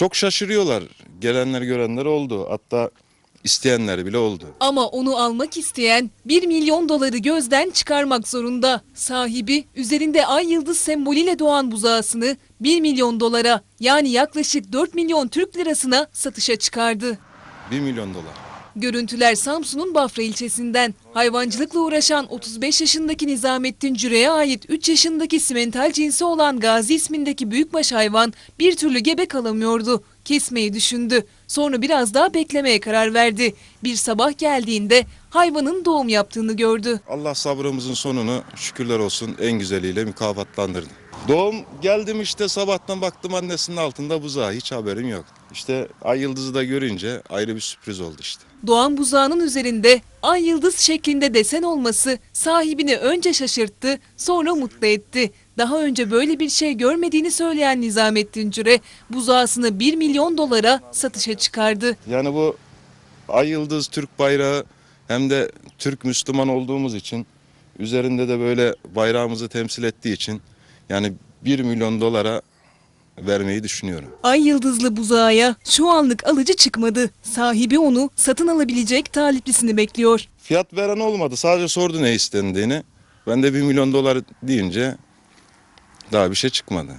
Çok şaşırıyorlar. Gelenler görenler oldu. Hatta isteyenler bile oldu. Ama onu almak isteyen 1 milyon doları gözden çıkarmak zorunda. Sahibi üzerinde ay yıldız sembolüyle doğan buzağısını 1 milyon dolara yani yaklaşık 4 milyon Türk lirasına satışa çıkardı. 1 milyon dolar. Görüntüler Samsun'un Bafra ilçesinden. Hayvancılıkla uğraşan 35 yaşındaki Nizamettin Cüre'ye ait 3 yaşındaki simental cinsi olan Gazi ismindeki büyükbaş hayvan bir türlü gebe kalamıyordu. Kesmeyi düşündü. Sonra biraz daha beklemeye karar verdi. Bir sabah geldiğinde hayvanın doğum yaptığını gördü. Allah sabrımızın sonunu şükürler olsun en güzeliyle mükafatlandırdı. Doğum geldim işte sabahtan baktım annesinin altında buzağı hiç haberim yok. İşte ay yıldızı da görünce ayrı bir sürpriz oldu işte. Doğan buzağının üzerinde ay yıldız şeklinde desen olması sahibini önce şaşırttı, sonra mutlu etti. Daha önce böyle bir şey görmediğini söyleyen Nizamettin Cüre, buzağısını 1 milyon dolara satışa çıkardı. Yani bu ay yıldız Türk bayrağı hem de Türk Müslüman olduğumuz için üzerinde de böyle bayrağımızı temsil ettiği için yani 1 milyon dolara vermeyi düşünüyorum. Ay yıldızlı buzağa şu anlık alıcı çıkmadı. Sahibi onu satın alabilecek taliplisini bekliyor. Fiyat veren olmadı. Sadece sordu ne istendiğini. Ben de 1 milyon dolar deyince daha bir şey çıkmadı.